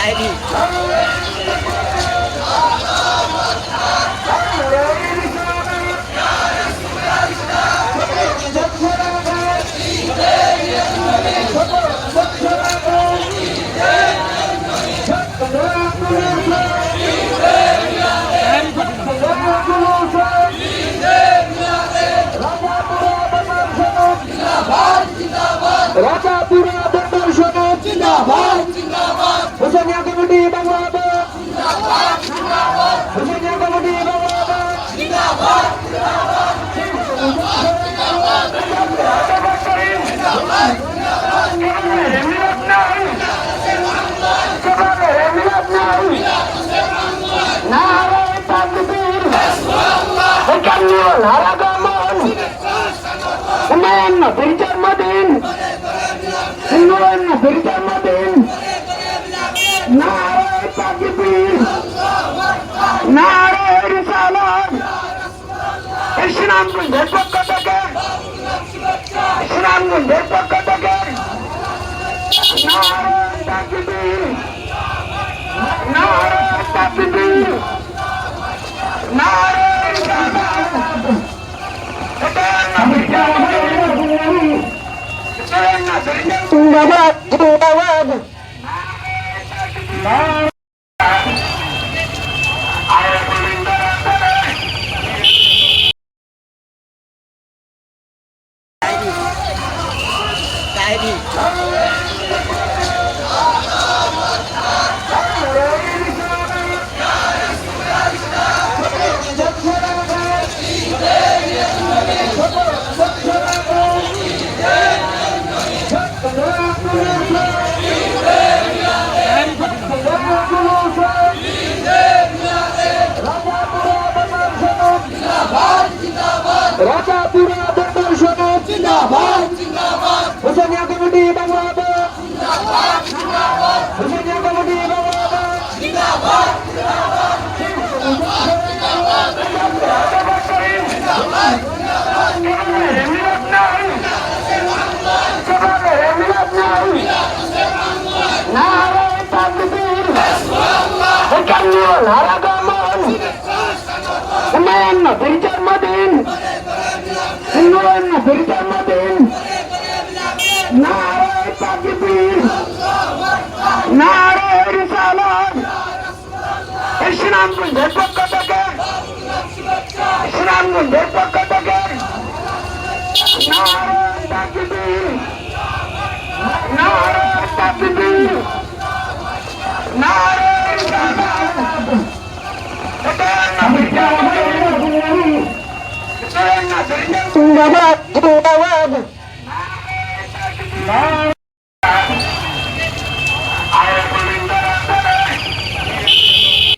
来 একান্ন নারাগমন উন্নয়ন নবীর জন্মদিন উন্নয়ন নবীর জন্মদিন নারায় তাকবীর নারায় রিসালাত ইসলামগঞ্জের পক্ষ থেকে ইসলামগঞ্জের পক্ষ Bye. একান্ন নারাগমন। উন্নয়ন নবীর জন্মদিন উন্নয়ন নবীর জন্মদিন নারায় তাকবীর নারায় রিসালাত ইসলামগঞ্জের পক্ষ থেকে। ইসলামগঞ্জের পক্ষ থেকে। নারায় তাকবীর জিন্দাবাদ জিন্দাবাদ